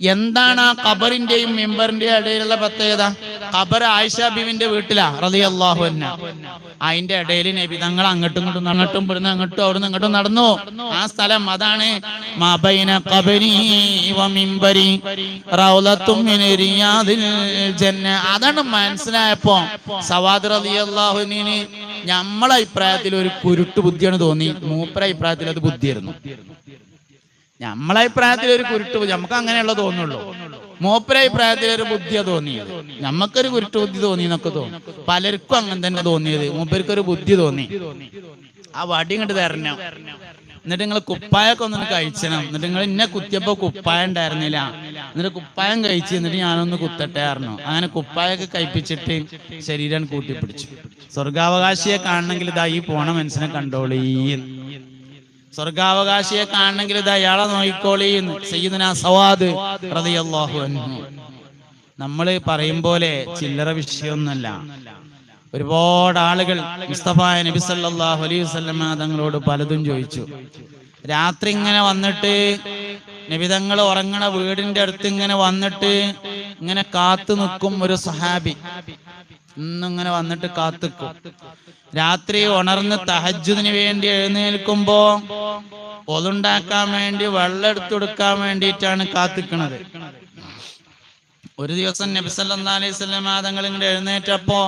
എന്താണ് ആ ഖബറിന്റെയും മെമ്പറിന്റെയും ഇടയിലുള്ള പ്രത്യേകത? ഖബർ ആയിഷ ബിവിന്റെ വീട്ടിലാ റളിയല്ലാഹു അൻഹ. അതിന്റെ ഇടയിൽ നബി തങ്ങൾ അങ്ങോട്ടും ഇങ്ങോട്ടും അങ്ങോട്ടും ഇവിടുന്ന് അങ്ങോട്ടും അവിടുന്ന് ഇങ്ങോട്ടും നടന്നു. ആ സ്ഥലം അതാണ് മബൈന ഖബരി മിമ്പരി ജന്ന. അതാണ് മനസ്സിലായപ്പോ സവാദ് റളിയല്ലാഹുവിന് നമ്മളെ അഭിപ്രായത്തിൽ ഒരു കുരുട്ട് ബുദ്ധിയാണ് തോന്നി. മൂപ്പര അഭിപ്രായത്തിൽ അത് ബുദ്ധിയായിരുന്നു. നമ്മളെ അഭിപ്രായത്തിൽ ഒരു കുരുട്ട് നമുക്ക് അങ്ങനെയുള്ള തോന്നുള്ളൂ. മൂപ്പര അഭിപ്രായത്തിൽ ഒരു ബുദ്ധിയാ തോന്നിയത്. നമുക്കൊരു കുരുട്ട് ബുദ്ധി തോന്നി എന്നൊക്കെ തോന്നി. പലർക്കും അങ്ങനെ തന്നെ തോന്നിയത്. മൂപ്പർക്ക് ഒരു ബുദ്ധി തോന്നി. ആ വടി ഇങ്ങോട്ട് തരണം എന്നിട്ട് നിങ്ങൾ കുപ്പായൊക്കെ ഒന്ന് കഴിച്ചണം. എന്നിട്ട് നിങ്ങൾ ഇന്നെ കുത്തിയപ്പോ കുപ്പായം ഉണ്ടായിരുന്നില്ല. എന്നിട്ട് കുപ്പായം കഴിച്ച് എന്നിട്ട് ഞാനൊന്ന് കുത്തട്ടെ ആയിരുന്നു അങ്ങനെ കുപ്പായൊക്കെ കഴിപ്പിച്ചിട്ട് ശരീരം കൂട്ടിപ്പിടിച്ചു. സ്വർഗാവകാശിയെ കാണണമെങ്കിൽ ഇതാ ഈ പോണ മനസ്സിനെ കണ്ടോളീ സ്വർഗാവകാശിയെ കാണണമെങ്കിൽ ഇത് അയാളെ ചെയ്യുന്ന ആ സവാദ് റളിയല്ലാഹു അൻഹു. നമ്മൾ പറയും പോലെ ചില്ലറ വിഷയമൊന്നുമല്ല. ഒരുപാട് ആളുകൾ മുസ്തഫ നബി സല്ലല്ലാഹു അലൈഹി വസല്ലമ തങ്ങളോട് പലതും ചോദിച്ചു. രാത്രി ഇങ്ങനെ വന്നിട്ട് നബിതങ്ങൾ ഉറങ്ങണ വീടിന്റെ അടുത്ത് ഇങ്ങനെ വന്നിട്ട് ഇങ്ങനെ കാത്തു നിൽക്കും ഒരു സഹാബി. ഇന്നിങ്ങനെ വന്നിട്ട് കാത്തുക്കും. രാത്രി ഉണർന്ന് തഹജുദിന് വേണ്ടി എഴുന്നേൽക്കുമ്പോ പൊതുണ്ടാക്കാൻ വേണ്ടി വെള്ളം എടുത്തു കൊടുക്കാൻ വേണ്ടിയിട്ടാണ് കാത്തിക്കണത്. ഒരു ദിവസം നബിസല്ലാ അലൈഹി വസല്ലം തങ്ങൾ ഇങ്ങനെ എഴുന്നേറ്റപ്പോ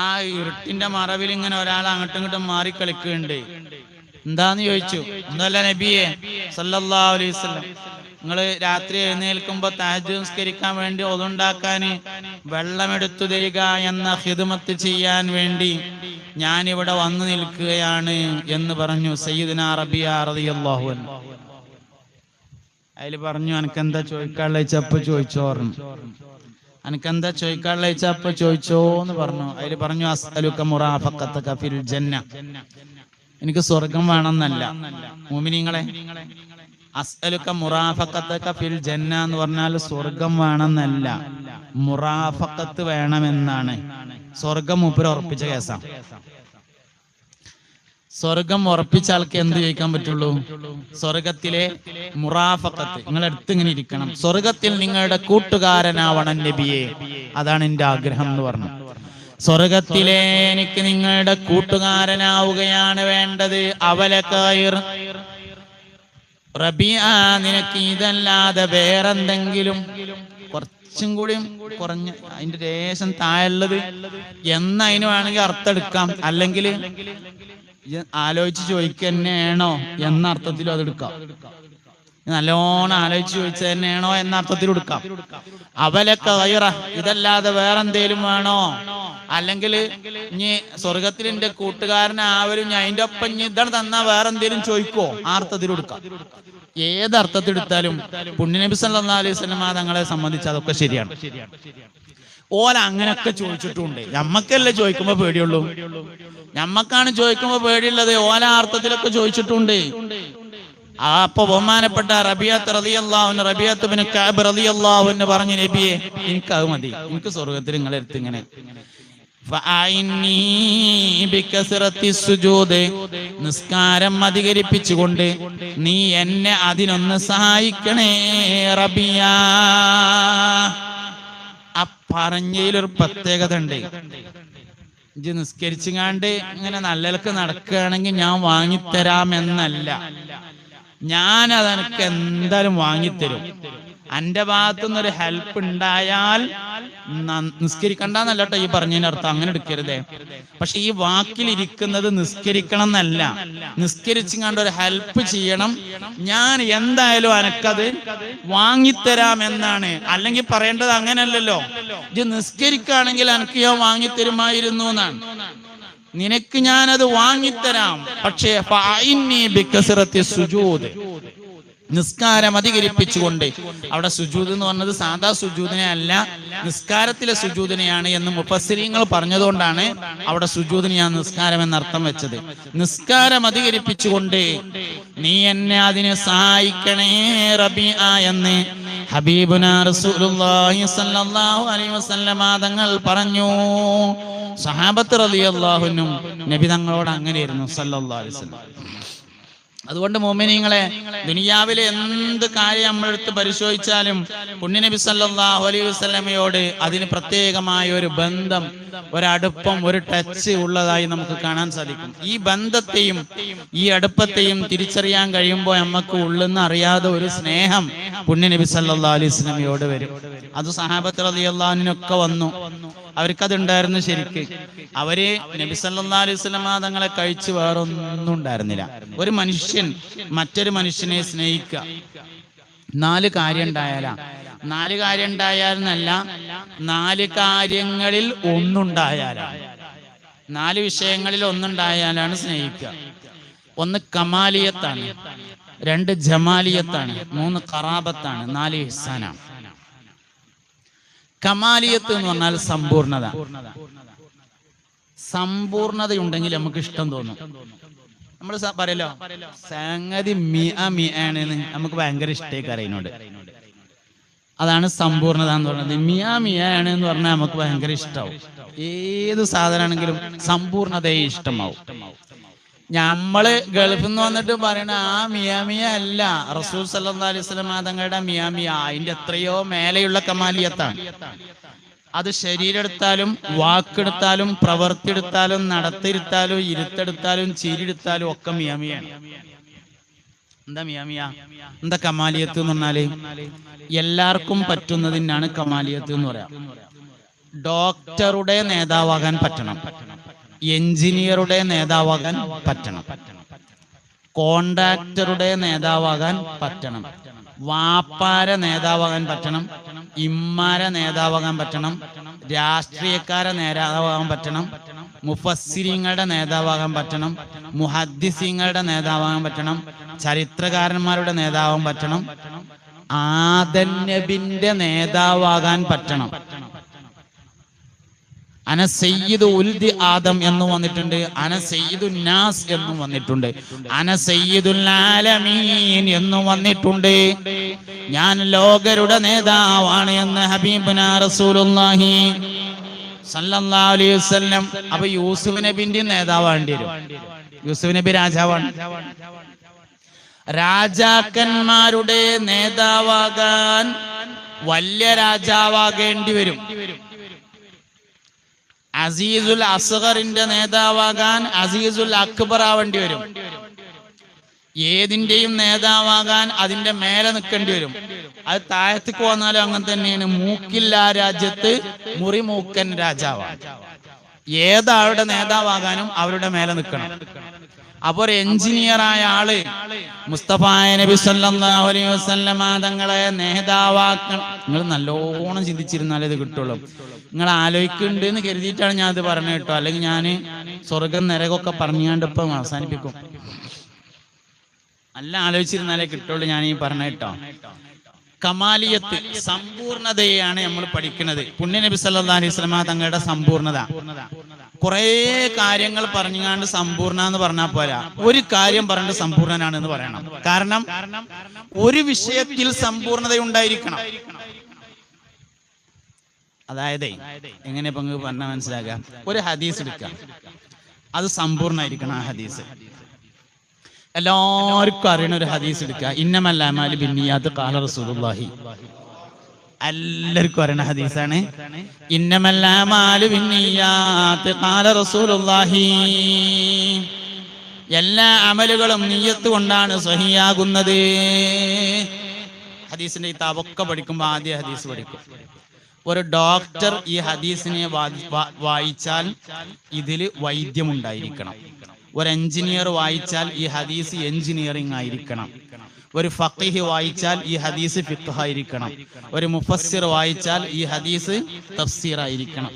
ആ ഇരുട്ടിന്റെ മറവിൽ ഇങ്ങനെ ഒരാൾ അങ്ങോട്ടും ഇങ്ങോട്ടും മാറി കളിക്കുന്നുണ്ട് എന്താന്ന് ചോദിച്ചു? എന്തല്ല നബിയെ സല്ലല്ലാഹു അലൈഹി വസല്ലം നിങ്ങൾ രാത്രി എഴുന്നേൽക്കുമ്പോ താജ് സംസ്കരിക്കാൻ വേണ്ടി ഒതുണ്ടാക്കാന് വെള്ളമെടുത്തു തരിക എന്ന ഹിദമത്ത് ചെയ്യാൻ വേണ്ടി ഞാനിവിടെ വന്നു നിൽക്കുകയാണ് എന്ന് പറഞ്ഞു സയ്യിദിന റബിയ റളിയല്ലാഹു അൻഹു. അതിൽ പറഞ്ഞു അനക്കെന്താ ചോദിക്കാനുള്ള ചപ്പ് ചോദിച്ചോർന്നു അനക്കെന്താ ചോദിക്കാനുള്ള ചപ്പ് ചോദിച്ചോ എന്ന് പറഞ്ഞു. അതിൽ പറഞ്ഞു അസ്തലുക്ക മുറാഫഖത്തക ഫിൽ ജന്ന. എനിക്ക് സ്വർഗം വേണമെന്നല്ല. മുമിനിങ്ങളെ അസ്അലുക മുറാഫഖത്തക ഫിൽ ജന്ന എന്ന് പറഞ്ഞാൽ സ്വർഗം വേണമെന്നല്ല. മുറാഫഖത്ത് വേണമെന്നാണ്. സ്വർഗം മൂപ്പര് ഉറപ്പിച്ച കേസാണ് സ്വർഗം ഉറപ്പിച്ച ആൾക്ക് എന്ത് ചോദിക്കാൻ പറ്റുള്ളൂ? സ്വർഗത്തിലെ മുറാഫക്കത്ത് നിങ്ങൾ അടുത്ത് ഇങ്ങനെ ഇരിക്കണം. സ്വർഗത്തിൽ നിങ്ങളുടെ കൂട്ടുകാരനാവണം നബിയെ. അതാണ് എന്റെ ആഗ്രഹം എന്ന് പറഞ്ഞു. സ്വർഗത്തിലെ എനിക്ക് നിങ്ങളുടെ കൂട്ടുകാരനാവുകയാണ് വേണ്ടത് അവലക്കയർ. റബിയ നിനക്ക് ഇതല്ലാതെ വേറെന്തെങ്കിലും? കുറച്ചും കൂടി കുറഞ്ഞ അതിന്റെ രേശം താഴുള്ളത് എന്നതിന് വേണമെങ്കിൽ അർത്ഥം എടുക്കാം അല്ലെങ്കിൽ ആലോചിച്ച് ചോദിക്കുക തന്നെയാണോ എന്ന അർത്ഥത്തിലും അത് എടുക്കാം. നല്ലോണം ആലോചിച്ച് ചോദിച്ചത് തന്നെയാണോ എന്ന അർത്ഥത്തിൽ എടുക്കാം. അവലൊക്കെ ഇതല്ലാതെ വേറെന്തേലും വേണോ? അല്ലെങ്കിൽ ഇനി സ്വർഗത്തിൽ എന്റെ കൂട്ടുകാരനാവരും അതിന്റെ ഒപ്പം ഇനി ഇതാണ് തന്നാ വേറെ ചോദിക്കോ ആ അർത്ഥത്തിൽ എടുക്കാം ഏത് അർത്ഥത്തിൽ എടുത്താലും പുണ്യനബി സല്ലാ അലൈഹി സ്വലമ തങ്ങളെ സംബന്ധിച്ച് അതൊക്കെ ശരിയാണ്. ഓല അങ്ങനെയൊക്കെ ചോദിച്ചിട്ടുണ്ട്. ഞമ്മക്കല്ലേ ചോദിക്കുമ്പോ പേടിയുള്ളൂ? ഞമ്മക്കാണ് ചോദിക്കുമ്പോ പേടിയുള്ളത്. ഓല അർത്ഥത്തിലൊക്കെ ചോദിച്ചിട്ടുണ്ട്. ആ അപ്പൊ ബഹുമാനപ്പെട്ട റബിയത്ത് റളിയല്ലാഹു റബിയത്ത് പിന്നെ കഅബ് റളിയല്ലാഹു എന്ന് പറഞ്ഞു നബിയെ എനിക്ക് അത് മതി. എനിക്ക് സ്വർഗത്തിൽ നിങ്ങളെടുത്ത് ഇങ്ങനെ നിസ്കാരം അധികരിപ്പിച്ചുകൊണ്ട് നീ എന്നെ അതിനൊന്ന് സഹായിക്കണേ റബിയ. ആ പറഞ്ഞതിലൊരു പ്രത്യേകത ഉണ്ട് ഇജ്ജ് നിസ്കരിച്ചുകാണ്ട് ഇങ്ങനെ നല്ലതൊക്കെ നടക്കുകയാണെങ്കിൽ ഞാൻ വാങ്ങിത്തരാമെന്നല്ല. ഞാൻ അതെനിക്ക് എന്തായാലും വാങ്ങിത്തരും. എന്റെ ഭാഗത്തുനിന്ന് ഒരു ഹെൽപ്പ് ഉണ്ടായാൽ നിസ്കരിക്കണ്ടെന്നല്ല ഈ പറഞ്ഞതിനർത്ഥം അങ്ങനെ എടുക്കരുതേ. പക്ഷെ ഈ വാക്കിൽ ഇരിക്കുന്നത് നിസ്കരിക്കണം എന്നല്ല നിസ്കരിച്ചുകൊണ്ട് ഒരു ഹെൽപ്പ് ചെയ്യണം. ഞാൻ എന്തായാലും അനക്കത് വാങ്ങിത്തരാം എന്നാണ് അല്ലെങ്കിൽ പറയേണ്ടത് അങ്ങനല്ലല്ലോ ഇത് നിസ്കരിക്കുകയാണെങ്കിൽ എനിക്ക് ഞാൻ വാങ്ങിത്തരുമായിരുന്നു എന്നാണ്. നിനക്ക് ഞാനത് വാങ്ങിത്തരാം. പക്ഷേ നിസ്കാരം അധികരിപ്പിച്ചുകൊണ്ട്. അവിടെ സുജൂത് എന്ന് പറഞ്ഞത് സാധാ സുജൂദിനെ അല്ല നിസ്കാരത്തിലെ സുജൂദിനെയാണ് എന്ന് മുപ്പസ്ത്രീങ്ങൾ പറഞ്ഞതുകൊണ്ടാണ് അവിടെ സുജൂദിന് ഞാൻ നിസ്കാരം എന്നർത്ഥം വെച്ചത്. നിസ്കാരം അധികരിപ്പിച്ചുകൊണ്ട് നീ എന്നെ അതിനെ സഹായിക്കണേ റബി ആ എന്ന് ഹബീബുന റസൂലുള്ളാഹി അലൈഹി വസല്ലമ തങ്ങൾ പറഞ്ഞു. സഹാബത്ത് റളിയല്ലാഹുനും നബി തങ്ങളോട് അങ്ങനെയായിരുന്നു സല്ലല്ലാഹു അലൈഹി വസല്ലം. അതുകൊണ്ട് മോമിനിങ്ങളെ ദുനിയാവിലെ എന്ത് കാര്യം നമ്മളെടുത്ത് പരിശോധിച്ചാലും പുണ്യനബി സല്ലാഹു അലൈഹി വസ്ലമയോട് അതിന് പ്രത്യേകമായ ഒരു ബന്ധം ഒരടുപ്പം ഒരു ടച്ച് ഉള്ളതായി നമുക്ക് കാണാൻ സാധിക്കും. ഈ ബന്ധത്തെയും ഈ അടുപ്പത്തെയും തിരിച്ചറിയാൻ കഴിയുമ്പോൾ നമുക്ക് ഉള്ളെന്ന് അറിയാതെ ഒരു സ്നേഹം പുണ്യനബി സല്ലാ അലൈഹി വസല്ലമയോട് വരും. അത് സഹാബത്ത് റളിയല്ലാഹുവിനൊക്കെ വന്നു. അവർക്കത് ഉണ്ടായിരുന്നു ശരിക്ക്. അവർ നബി സല്ലല്ലാഹു അലൈഹി വസല്ലമ തങ്ങളെ കഴിച്ച് വേറൊന്നും ഉണ്ടായിരുന്നില്ല. ഒരു മനുഷ്യൻ മറ്റൊരു മനുഷ്യനെ സ്നേഹിക്കുക. നാല് കാര്യം ഉണ്ടായാലാ. നാല് കാര്യം ഉണ്ടായാലെന്നല്ല നാല് കാര്യങ്ങളിൽ ഒന്നുണ്ടായാലാ. നാല് വിഷയങ്ങളിൽ ഒന്നുണ്ടായാലാണ് സ്നേഹിക്കുക. ഒന്ന് കമാലിയത്താണ്. രണ്ട് ജമാലിയത്താണ്. മൂന്ന് കറാബത്താണ്. നാല് ഇഹ്സാനാണ്. കമാലിയത്ത് എന്ന് പറഞ്ഞാൽ സമ്പൂർണത. സമ്പൂർണതയുണ്ടെങ്കിൽ നമുക്ക് ഇഷ്ടം തോന്നും. നമ്മൾ പറയല്ലോ സംഗതി മിയ മിയ ആണെന്ന് നമുക്ക് ഭയങ്കര ഇഷ്ടമൊക്കെ അറിയുന്നുണ്ട്. അതാണ് സമ്പൂർണത എന്ന് പറയുന്നത്. മിയാ മിയാണ് എന്ന് പറഞ്ഞാൽ നമുക്ക് ഭയങ്കര ഇഷ്ടമാവും ഏത് സാധനമാണെങ്കിലും സമ്പൂർണതയെ ഇഷ്ടമാവും. നമ്മൾ ഗൾഫിൽ നിന്ന് വന്നിട്ട് പറയണ ആ മിയാമിയ അല്ല. റസൂൽ സല്ലാ അലൈഹി തങ്ങളുടെ മിയാമിയ അതിന്റെ എത്രയോ മേലെയുള്ള കമാലിയത്താണ്. അത് ശരീരെടുത്താലും വാക്കെടുത്താലും പ്രവർത്തിയെടുത്താലും നടത്തിരുത്താലും ഇരുത്തെടുത്താലും ചിരിയെടുത്താലും ഒക്കെ മിയാമിയാണ് എന്താ മിയാമിയ എന്താ കമാലിയത്ത് എന്ന് പറഞ്ഞാൽ? എല്ലാവർക്കും പറ്റുന്നതിനാണ് കമാലിയത്ത് എന്ന് പറയാം. ഡോക്ടറുടെ നേതാവാകാൻ പറ്റണം. എഞ്ചിനീയറുടെ നേതാവാകാൻ പറ്റണം. കോണ്ടാക്ടറുടെ നേതാവാകാൻ പറ്റണം. വാപ്പാര നേതാവാകാൻ പറ്റണം. ഇമ്മാര നേതാവാകാൻ പറ്റണം. രാഷ്ട്രീയക്കാരെ നേതാവാകാൻ പറ്റണം. മുഫസ്സിരിങ്ങളുടെ നേതാവാകാൻ പറ്റണം. മുഹദ്ദിസിങ്ങളുടെ നേതാവാകാൻ പറ്റണം. ചരിത്രകാരന്മാരുടെ നേതാവാകാൻ പറ്റണം. ആദന്യബിന്റെ നേതാവാകാൻ പറ്റണം. അന സയ്യിദ് ഉൽദി ആദം എന്ന് വന്നിട്ടുണ്ട് അന സയ്യിദു നാസ് എന്നും വന്നിട്ടുണ്ട് അന സയ്യിദുൽ ആലമീൻ എന്നും വന്നിട്ടുണ്ട്. ഞാൻ ലോകരുടെ നേതാവാണ് എന്ന് ഹബീബന റസൂലുള്ളാഹി സല്ലല്ലാഹു അലൈഹി വസല്ലം. അപ്പൊ യൂസുഫ് നബിന്റെ നേതാവാണ്ടി വരും. യൂസുഫ് നബി രാജാവാണ്. രാജാക്കന്മാരുടെ നേതാവാകാൻ വലിയ രാജാവാകേണ്ടി വരും. അസീസുൽ അസ്ഗറിന്റെ നേതാവാകാൻ അസീസുൽ അക്ബർ ആവേണ്ടി വരും. ഏതിന്റെയും നേതാവാകാൻ അതിന്റെ മേലെ നിൽക്കേണ്ടി വരും. അത് താഴത്തേക്ക് വന്നാലും അങ്ങനെ തന്നെയാണ്. മൂക്കില്ല രാജ്യത്ത് മുറിമൂക്കൻ രാജാവാണ്. ഏതാളുടെ നേതാവാകാനും അവരുടെ മേലെ നിൽക്കണം. അപ്പൊ ഒരു എഞ്ചിനീയർ ആയ ആൾ മുസ്തഫായ നബി സല്ലല്ലാഹു അലൈഹി വസല്ലമ തങ്ങളെ നേതാവാക്കണം നിങ്ങൾ നല്ലോണം ചിന്തിച്ചിരുന്നാലേ ഇത് കിട്ടുള്ളൂ. നിങ്ങൾ ആലോചിക്കുന്നുണ്ട് എന്ന് കരുതിയിട്ടാണ് ഞാൻ അത് പറഞ്ഞു കേട്ടോ. അല്ലെങ്കിൽ ഞാൻ സ്വർഗം നരകമൊക്കെ പറഞ്ഞുകൊണ്ട് ഇപ്പം അവസാനിപ്പിക്കും. നല്ല ആലോചിച്ചിരുന്നാലേ കിട്ടുള്ളൂ ഞാൻ ഈ പറഞ്ഞ കേട്ടോ. കമാലിയത്ത് സമ്പൂർണതയാണ് നമ്മൾ പഠിക്കുന്നത്. പുണ്യനബി സല്ലാ അലൈഹി വസല്ലമ തങ്ങളുടെ സമ്പൂർണത. കുറേ കാര്യങ്ങൾ പറഞ്ഞുകൊണ്ട് സമ്പൂർണ എന്ന് പറഞ്ഞാൽ പോരാ. ഒരു കാര്യം പറഞ്ഞിട്ട് സമ്പൂർണനാണ് എന്ന് പറയണം. കാരണം ഒരു വിഷയത്തിൽ സമ്പൂർണത ഉണ്ടായിരിക്കണം അതായത് എങ്ങനെ ഇപ്പൊ നിങ്ങൾക്ക് പറഞ്ഞാൽ മനസ്സിലാക്കാം ഒരു ഹദീസ് എടുക്കാം അത് സമ്പൂർണമായിരിക്കണം ആ ഹദീസ്. എല്ലാവർക്കും അറിയണ ഒരു ഹദീസ് എടുക്കുക. ഇന്നമല്ലാമാലി ബിന്നിയാത്ത് കാല റസൂലുള്ളാഹി. എല്ലാവർക്കും അറിയണ ഹദീസാണ്. ഇന്നമല്ലാമാൽ ബിന്നിയാത്ത് കാല റസൂലുള്ളാഹി. എല്ലാ അമലുകളും നീയത്ത് കൊണ്ടാണ് സഹിയാകുന്നത് ഹദീസിന്റെ ഈ താപൊക്കെ പഠിക്കുമ്പോൾ ആദ്യ ഹദീസ് പഠിക്കും. ഒരു ഡോക്ടർ ഈ ഹദീസിനെ വായിച്ചാൽ ഇതിൽ വൈദ്യമുണ്ടായിരിക്കണം. ഒരു എഞ്ചിനീയർ വായിച്ചാൽ ഈ ഹദീസ് എഞ്ചിനീയറിംഗ് ആയിരിക്കണം. ഒരു ഫഖീഹ് വായിച്ചാൽ ഈ ഹദീസ് ഫിഖ് ആയിരിക്കണം. ഒരു മുഫസ്സിർ വായിച്ചാൽ ഈ ഹദീസ് തഫ്സീർ ആയിരിക്കണം.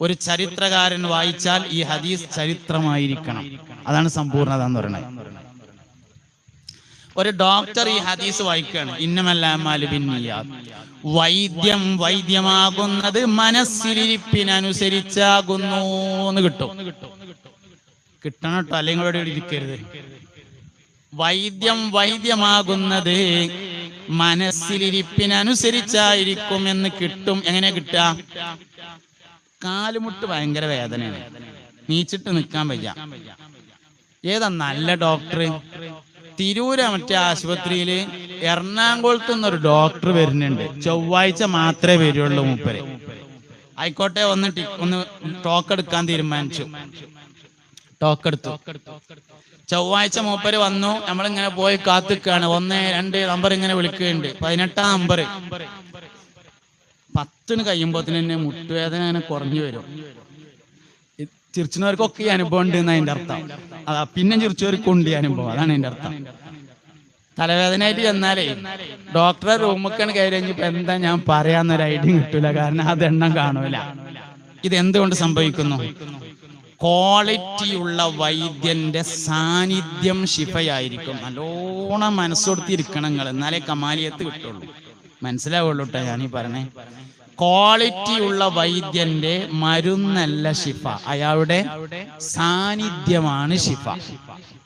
ഒരു ചരിത്രകാരൻ വായിച്ചാൽ ഈ ഹദീസ് ചരിത്രമായിരിക്കണം. അതാണ് സമ്പൂർണത എന്ന് പറയുന്നത്. ഒരു ഡോക്ടർ ഈ ഹദീസ് വായിക്കുകയാണ്. ഇന്നമല്ലാമാലു ബിന്നിയാത്ത്. വൈദ്യം വൈദ്യമാകുന്നത് മനസ്സിലിരിപ്പിനനുസരിച്ചാകുന്നു എന്ന് കിട്ടും. കിട്ടണം കേട്ടോ അല്ലെങ്കിൽ ഇരിക്കരുത്. വൈദ്യം വൈദ്യമാകുന്നത് മനസ്സിലിരിപ്പിനനുസരിച്ചായിരിക്കും എന്ന് കിട്ടും. എങ്ങനെ കിട്ടുക? കാലുമുട്ട് ഭയങ്കര വേദനയാണ്. നീച്ചിട്ട് നിൽക്കാൻ വയ്യ. ഏതാ നല്ല ഡോക്ടർ തിരൂര് മറ്റേ ആശുപത്രിയിൽ എറണാകുളത്ത് നിന്നൊരു ഡോക്ടർ വരുന്നുണ്ട്. ചൊവ്വാഴ്ച മാത്രമേ വരുള്ളൂ മൂപ്പര്. ആയിക്കോട്ടെ ഒന്ന് ഒന്ന് ടോക്ക് എടുക്കാൻ തീരുമാനിച്ചു. ടോക്ക് എടുത്തു. ചൊവ്വാഴ്ച മൂപ്പര് വന്നു. നമ്മളിങ്ങനെ പോയി കാത്തിക്കാണ്. ഒന്ന് രണ്ട് നമ്പർ ഇങ്ങനെ വിളിക്കുന്നുണ്ട്. പതിനെട്ടാം നമ്പർ. പത്തിന് കഴിയുമ്പോത്തിന് തന്നെ മുട്ടുവേദന അങ്ങനെ കുറഞ്ഞു വരും. ചിരിച്ചവർക്കൊക്കെ അനുഭവം ഉണ്ട് എന്ന് അതിന്റെ അർത്ഥം. അതാ പിന്നെ ചിരിച്ചവർക്ക് ഉണ്ട് അനുഭവം അതാണ് അതിന്റെ അർത്ഥം. തലവേദനയായിട്ട് ചെന്നാലേ ഡോക്ടറെ റൂമൊക്കെയാണ് കയറി കഴിഞ്ഞപ്പോ എന്താ ഞാൻ പറയാന്നൊരു ഐഡിയ കിട്ടൂല. കാരണം അത് എണ്ണം കാണൂല. ഇത് എന്തുകൊണ്ട് സംഭവിക്കുന്നു? ക്വാളിറ്റിയുള്ള വൈദ്യന്റെ സാന്നിധ്യം ശിഫയായിരിക്കും. നല്ലോണം മനസ്സൊടുത്തിരിക്കണങ്ങൾ എന്നാലേ കമാലിയത്ത് കിട്ടുള്ളൂ. മനസ്സിലാവുള്ളൂട്ടോ ഞാനീ പറഞ്ഞേ. ക്വാളിറ്റിയുള്ള വൈദ്യന്റെ മരുന്നല്ല ശിഫ. അയാളുടെ സാന്നിധ്യമാണ് ശിഫ.